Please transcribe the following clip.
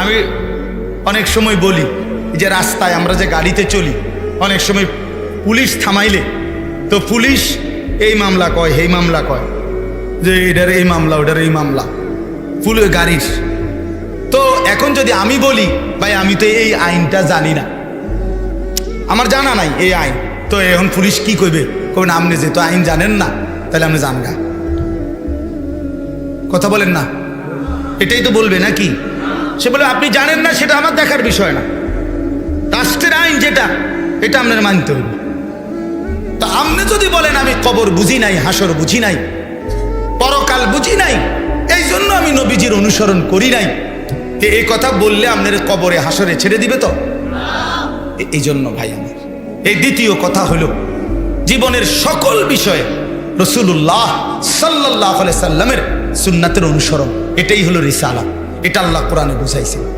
আমি অনেক সময় বলি যে রাস্তায় আমরা যে গাড়িতে চলি, অনেক সময় পুলিশ থামাইলে, তো পুলিশ এই মামলা কয় এই মামলা কয়, যে এটার এই মামলা, ওটার এই মামলা ফুল গাড়ির। তো এখন যদি আমি বলি, ভাই আমি তো এই আইনটা জানি না। আমার জানা নাই এই আইন। তো এখন পুলিশ কি করবে কবেন আপনি যে তো আইন জানেন না, তাহলে আপনি জানগা। কথা বলেন না। এটাই তো বলবে নাকি? সে বলে, আপনি জানেন না, সেটা আমার দেখার বিষয় না। রাষ্ট্রের আইন যেটা, এটা আপনার মানতে হবে। তা আপনি যদি বলেন, আমি কবর বুঝি নাই, হাসর বুঝি নাই, পরকাল বুঝি নাই, এই জন্য আমি নবীজির অনুসরণ করি নাই, তো এই কথা বললে আপনার কবরে হাসরে ছেড়ে দিবে তো? এই জন্য ভাই আমার, এই দ্বিতীয় কথা হলো, জীবনের সকল বিষয়ে রসুল্লাহ সাল্লাহ সাল্লামের সুন্নাতের অনুসরণ, এটাই হলো রিসালা। এটা আল্লাহ কোরআনে বুঝাইছে।